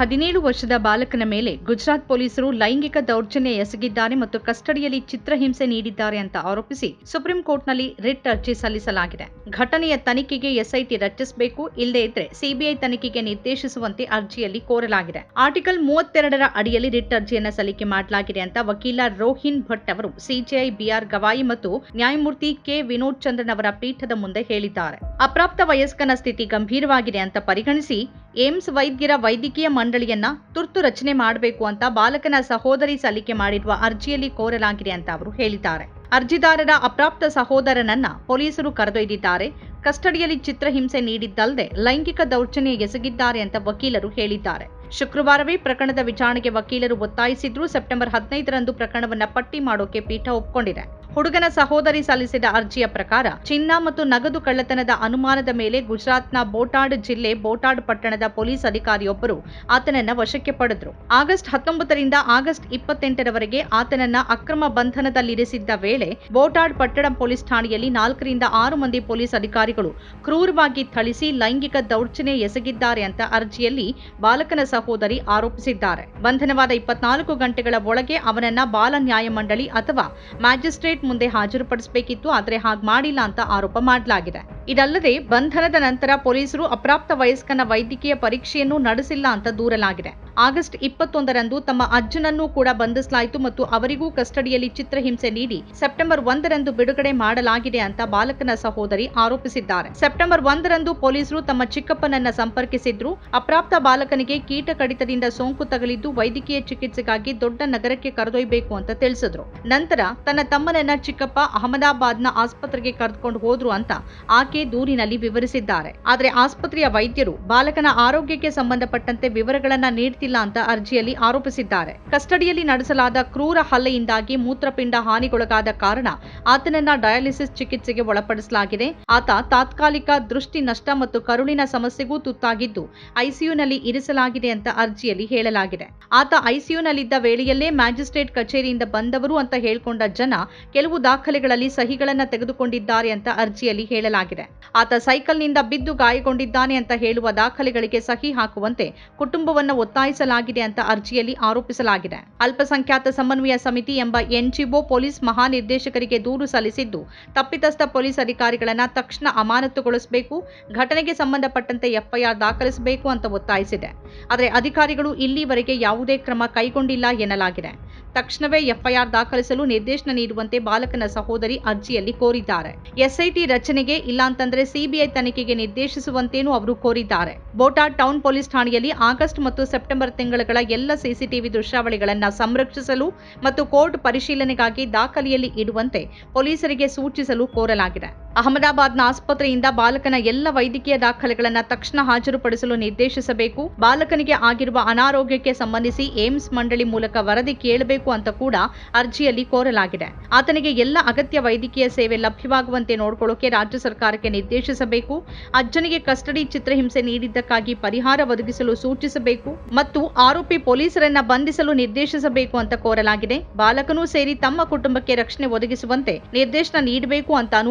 ಹದಿನೇಳು ವರ್ಷದ ಬಾಲಕನ ಮೇಲೆ ಗುಜರಾತ್ ಪೊಲೀಸರು ಲೈಂಗಿಕ ದೌರ್ಜನ್ಯ ಎಸಗಿದ್ದಾರೆ ಮತ್ತು ಕಸ್ಟಡಿಯಲ್ಲಿ ಚಿತ್ರಹಿಂಸೆ ನೀಡಿದ್ದಾರೆ ಅಂತ ಆರೋಪಿಸಿ ಸುಪ್ರೀಂ ಕೋರ್ಟ್ನಲ್ಲಿ ರಿಟ್ ಅರ್ಜಿ ಸಲ್ಲಿಸಲಾಗಿದೆ. ಘಟನೆಯ ತನಿಖೆಗೆ ಎಸ್ಐಟಿ ರಚಿಸಬೇಕು, ಇಲ್ಲದೇ ಇದ್ರೆ ಸಿಬಿಐ ತನಿಖೆಗೆ ನಿರ್ದೇಶಿಸುವಂತೆ ಅರ್ಜಿಯಲ್ಲಿ ಕೋರಲಾಗಿದೆ. ಆರ್ಟಿಕಲ್ ಮೂವತ್ತೆರಡರ ಅಡಿಯಲ್ಲಿ ರಿಟ್ ಅರ್ಜಿಯನ್ನು ಸಲ್ಲಿಕೆ ಮಾಡಲಾಗಿದೆ ಅಂತ ವಕೀಲ ರೋಹಿನ್ ಭಟ್ ಅವರು ಸಿಜಿಐ ಬಿಆರ್ ಗವಾಯಿ ಮತ್ತು ನ್ಯಾಯಮೂರ್ತಿ ಕೆ ವಿನೋದ್ ಚಂದ್ರನ್ ಅವರ ಪೀಠದ ಮುಂದೆ ಹೇಳಿದ್ದಾರೆ. ಅಪ್ರಾಪ್ತ ವಯಸ್ಕನ ಸ್ಥಿತಿ ಗಂಭೀರವಾಗಿದೆ ಅಂತ ಪರಿಗಣಿಸಿ ಏಮ್ಸ್ ವೈದ್ಯರ ವೈದ್ಯಕೀಯ ಮಂಡಳಿಯನ್ನ ತುರ್ತು ರಚನೆ ಮಾಡಬೇಕು ಅಂತ ಬಾಲಕನ ಸಹೋದರಿ ಸಲ್ಲಿಕೆ ಮಾಡಿರುವ ಅರ್ಜಿಯಲ್ಲಿ ಕೋರಲಾಗಿದೆ ಅಂತ ಅವರು ಹೇಳಿದ್ದಾರೆ. ಅರ್ಜಿದಾರರ ಅಪ್ರಾಪ್ತ ಸಹೋದರನನ್ನ ಪೊಲೀಸರು ಕರೆದೊಯ್ದಿದ್ದಾರೆ. ಕಸ್ಟಡಿಯಲ್ಲಿ ಚಿತ್ರಹಿಂಸೆ ನೀಡಿದ್ದಲ್ಲದೆ ಲೈಂಗಿಕ ದೌರ್ಜನ್ಯ ಎಸಗಿದ್ದಾರೆ ಅಂತ ವಕೀಲರು ಹೇಳಿದ್ದಾರೆ. ಶುಕ್ರವಾರವೇ ಪ್ರಕರಣದ ವಿಚಾರಣೆಗೆ ವಕೀಲರು ಒತ್ತಾಯಿಸಿದ್ರು ಸೆಪ್ಟೆಂಬರ್ ಹದಿನೈದರಂದು ಪ್ರಕರಣವನ್ನ ಪಟ್ಟಿ ಮಾಡೋಕೆ ಪೀಠ ಒಪ್ಕೊಂಡಿದೆ. ಹುಡುಗನ ಸಹೋದರಿ ಸಲ್ಲಿಸಿದ ಅರ್ಜಿಯ ಪ್ರಕಾರ ಚಿನ್ನ ಮತ್ತು ನಗದು ಕಳ್ಳತನದ ಅನುಮಾನದ ಮೇಲೆ ಗುಜರಾತ್ನ ಬೋಟಾಡ್ ಜಿಲ್ಲೆ ಬೋಟಾಡ್ ಪಟ್ಟಣದ ಪೊಲೀಸ್ ಅಧಿಕಾರಿಯೊಬ್ಬರು ಆತನನ್ನ ವಶಕ್ಕೆ ಪಡೆದರು. ಆಗಸ್ಟ್ ಹತ್ತೊಂಬತ್ತರಿಂದ ಆಗಸ್ಟ್ ಇಪ್ಪತ್ತೆಂಟರವರೆಗೆ ಆತನನ್ನ ಅಕ್ರಮ ಬಂಧನದಲ್ಲಿರಿಸಿದ್ದ ವೇಳೆ ಬೋಟಾಡ್ ಪಟ್ಟಣ ಪೊಲೀಸ್ ಠಾಣೆಯಲ್ಲಿ ನಾಲ್ಕರಿಂದ ಆರು ಮಂದಿ ಪೊಲೀಸ್ ಅಧಿಕಾರಿಗಳು ಕ್ರೂರವಾಗಿ ಥಳಿಸಿ ಲೈಂಗಿಕ ದೌರ್ಜನ್ಯ ಎಸಗಿದ್ದಾರೆ ಅಂತ ಅರ್ಜಿಯಲ್ಲಿ ಬಾಲಕನ ಸಹೋದರಿ ಆರೋಪಿಸಿದ್ದಾರೆ. ಬಂಧನವಾದ ಇಪ್ಪತ್ನಾಲ್ಕು ಗಂಟೆಗಳ ಒಳಗೆ ಅವನನ್ನ ಬಾಲ ನ್ಯಾಯಮಂಡಳಿ ಅಥವಾ ಮ್ಯಾಜಿಸ್ಟ್ರೇಟ್ ಮುಂದೆ ಹಾಜರುಪಡಿಸಬೇಕಿತ್ತು, ಆದರೆ ಹಾಗೆ ಮಾಡಿಲ್ಲ ಅಂತ ಆರೋಪ ಮಾಡಲಾಗಿದೆ. ಇದಲ್ಲದೆ, ಬಂಧನದ ನಂತರ ಪೊಲೀಸರು ಅಪ್ರಾಪ್ತ ವಯಸ್ಕನ ವೈದ್ಯಕೀಯ ಪರೀಕ್ಷೆಯನ್ನು ನಡೆಸಿಲ್ಲ ಅಂತ ದೂರಲಾಗಿದೆ. ಆಗಸ್ಟ್ ಇಪ್ಪತ್ತೊಂದರಂದು ತಮ್ಮ ಅಜ್ಜನನ್ನು ಕೂಡ ಬಂಧಿಸಲಾಯಿತು ಮತ್ತು ಅವರಿಗೂ ಕಸ್ಟಡಿಯಲ್ಲಿ ಚಿತ್ರಹಿಂಸೆ ನೀಡಿ ಸೆಪ್ಟೆಂಬರ್ ಒಂದರಂದು ಬಿಡುಗಡೆ ಮಾಡಲಾಗಿದೆ ಅಂತ ಬಾಲಕನ ಸಹೋದರಿ ಆರೋಪಿಸಿದ್ದಾರೆ. ಸೆಪ್ಟೆಂಬರ್ ಒಂದರಂದು ಪೊಲೀಸರು ತಮ್ಮ ಚಿಕ್ಕಪ್ಪನನ್ನ ಸಂಪರ್ಕಿಸಿದ್ರು. ಅಪ್ರಾಪ್ತ ಬಾಲಕನಿಗೆ ಕೀಟ ಕಡಿತದಿಂದ ಸೋಂಕು ತಗಲಿದ್ದು ವೈದ್ಯಕೀಯ ಚಿಕಿತ್ಸೆಗಾಗಿ ದೊಡ್ಡ ನಗರಕ್ಕೆ ಕರೆದೊಯ್ಯಬೇಕು ಅಂತ ತಿಳಿಸಿದ್ರು. ನಂತರ ತನ್ನ ತಮ್ಮನನ್ನ ಚಿಕ್ಕಪ್ಪ ಅಹಮದಾಬಾದ್ನ ಆಸ್ಪತ್ರೆಗೆ ಕರೆದುಕೊಂಡು ಹೋದ್ರು ಅಂತ ಆಕೆ ದೂರಿನಲ್ಲಿ ವಿವರಿಸಿದ್ದಾರೆ. ಆದರೆ ಆಸ್ಪತ್ರೆಯ ವೈದ್ಯರು ಬಾಲಕನ ಆರೋಗ್ಯಕ್ಕೆ ಸಂಬಂಧಪಟ್ಟಂತೆ ವಿವರಗಳನ್ನ ನೀಡ್ತಿಲ್ಲ ಅಂತ ಅರ್ಜಿಯಲ್ಲಿ ಆರೋಪಿಸಿದ್ದಾರೆ. ಕಸ್ಟಡಿಯಲ್ಲಿ ನಡೆಸಲಾದ ಕ್ರೂರ ಹಲ್ಲೆಯಿಂದಾಗಿ ಮೂತ್ರಪಿಂಡ ಹಾನಿಗೊಳಗಾದ ಕಾರಣ ಆತನನ್ನ ಡಯಾಲಿಸಿಸ್ ಚಿಕಿತ್ಸೆಗೆ ಒಳಪಡಿಸಲಾಗಿದೆ. ಆತ ತಾತ್ಕಾಲಿಕ ದೃಷ್ಟಿ ನಷ್ಟ ಮತ್ತು ಕರುಳಿನ ಸಮಸ್ಯೆಗೂ ತುತ್ತಾಗಿದ್ದು ಐಸಿಯುನಲ್ಲಿ ಇರಿಸಲಾಗಿದೆ ಅಂತ ಅರ್ಜಿಯಲ್ಲಿ ಹೇಳಲಾಗಿದೆ. ಆತ ಐಸಿಯುನಲ್ಲಿದ್ದ ವೇಳೆಯಲ್ಲೇ ಮ್ಯಾಜಿಸ್ಟ್ರೇಟ್ ಕಚೇರಿಯಿಂದ ಬಂದವರು ಅಂತ ಹೇಳಿಕೊಂಡ ಜನ ಕೆಲವು ದಾಖಲೆಗಳಲ್ಲಿ ಸಹಿಗಳನ್ನ ತೆಗೆದುಕೊಂಡಿದ್ದಾರೆ ಅಂತ ಅರ್ಜಿಯಲ್ಲಿ ಹೇಳಲಾಗಿದೆ. ಆತ ಸೈಕಲ್ನಿಂದ ಬಿದ್ದು ಗಾಯಗೊಂಡಿದ್ದಾನೆ ಅಂತ ಹೇಳುವ ದಾಖಲೆಗಳಿಗೆ ಸಹಿ ಹಾಕುವಂತೆ ಕುಟುಂಬವನ್ನು ಒತ್ತಾಯಿಸಲಾಗಿದೆ ಅಂತ ಅರ್ಜಿಯಲ್ಲಿ ಆರೋಪಿಸಲಾಗಿದೆ. ಅಲ್ಪಸಂಖ್ಯಾತ ಸಮನ್ವಯ ಸಮಿತಿ ಎಂಬ ಎನ್ಜಿಒ ಪೊಲೀಸ್ ಮಹಾನಿರ್ದೇಶಕರಿಗೆ ದೂರು ಸಲ್ಲಿಸಿದ್ದು, ತಪ್ಪಿತಸ್ಥ ಪೊಲೀಸ್ ಅಧಿಕಾರಿಗಳನ್ನ ತಕ್ಷಣ ಅಮಾನತುಗೊಳಿಸಬೇಕು, ಘಟನೆಗೆ ಸಂಬಂಧಪಟ್ಟಂತೆ ಎಫ್ಐಆರ್ ದಾಖಲಿಸಬೇಕು ಅಂತ ಒತ್ತಾಯಿಸಿದೆ. ಆದರೆ ಅಧಿಕಾರಿಗಳು ಇಲ್ಲಿವರೆಗೆ ಯಾವುದೇ ಕ್ರಮ ಕೈಗೊಂಡಿಲ್ಲ ಎನ್ನಲಾಗಿದೆ. ತಕ್ಷಣವೇ ಎಫ್ಐಆರ್ ದಾಖಲಿಸಲು ನಿರ್ದೇಶನ ನೀಡುವಂತೆ ಬಾಲಕನ ಸಹೋದರಿ ಅರ್ಜಿಯಲ್ಲಿ ಕೋರಿದ್ದಾರೆ. ಎಸ್ಐಟಿ ರಚನೆಗೆ ಇಲ್ಲಾಂತಂದ್ರೆ ಸಿಬಿಐ ತನಿಖೆಗೆ ನಿರ್ದೇಶಿಸುವಂತೇನೂ ಅವರು ಕೋರಿದ್ದಾರೆ. ಬೋಟಾ ಟೌನ್ ಪೊಲೀಸ್ ಠಾಣೆಯಲ್ಲಿ ಆಗಸ್ಟ್ ಮತ್ತು ಸೆಪ್ಟೆಂಬರ್ ತಿಂಗಳ ಎಲ್ಲ ಸಿಸಿಟಿವಿ ದೃಶ್ಯಾವಳಿಗಳನ್ನು ಸಂರಕ್ಷಿಸಲು ಮತ್ತು ಕೋರ್ಟ್ ಪರಿಶೀಲನೆಗಾಗಿ ದಾಖಲೆಯಲ್ಲಿ ಇಡುವಂತೆ ಪೊಲೀಸರಿಗೆ ಸೂಚಿಸಲು ಕೋರಲಾಗಿದೆ. ಅಹಮದಾಬಾದ್ನ ಆಸ್ಪತ್ರೆಯಿಂದ ಬಾಲಕನ ಎಲ್ಲ ವೈದ್ಯಕೀಯ ದಾಖಲೆಗಳನ್ನು ತಕ್ಷಣ ಹಾಜರುಪಡಿಸಲು ನಿರ್ದೇಶಿಸಬೇಕು. ಬಾಲಕನಿಗೆ ಆಗಿರುವ ಅನಾರೋಗ್ಯಕ್ಕೆ ಸಂಬಂಧಿಸಿ ಏಮ್ಸ್ ಮಂಡಳಿ ಮೂಲಕ ವರದಿ ಕೇಳಬೇಕು ಅಂತ ಕೂಡ ಅರ್ಜಿಯಲ್ಲಿ ಕೋರಲಾಗಿದೆ. ಆತನಿಗೆ ಎಲ್ಲ ಅಗತ್ಯ ವೈದ್ಯಕೀಯ ಸೇವೆ ಲಭ್ಯವಾಗುವಂತೆ ನೋಡಿಕೊಳ್ಳೋಕೆ ರಾಜ್ಯ ಸರ್ಕಾರಕ್ಕೆ ನಿರ್ದೇಶಿಸಬೇಕು. ಅಜ್ಜನಿಗೆ ಕಸ್ಟಡಿ ಚಿತ್ರಹಿಂಸೆ ನೀಡಿದ್ದಕ್ಕಾಗಿ ಪರಿಹಾರ ಒದಗಿಸಲು ಸೂಚಿಸಬೇಕು ಮತ್ತು ಆರೋಪಿ ಪೊಲೀಸರನ್ನ ಬಂಧಿಸಲು ನಿರ್ದೇಶಿಸಬೇಕು ಅಂತ ಕೋರಲಾಗಿದೆ. ಬಾಲಕನೂ ಸೇರಿ ತಮ್ಮ ಕುಟುಂಬಕ್ಕೆ ರಕ್ಷಣೆ ಒದಗಿಸುವಂತೆ ನಿರ್ದೇಶನ ನೀಡಬೇಕು ಅಂತಾನು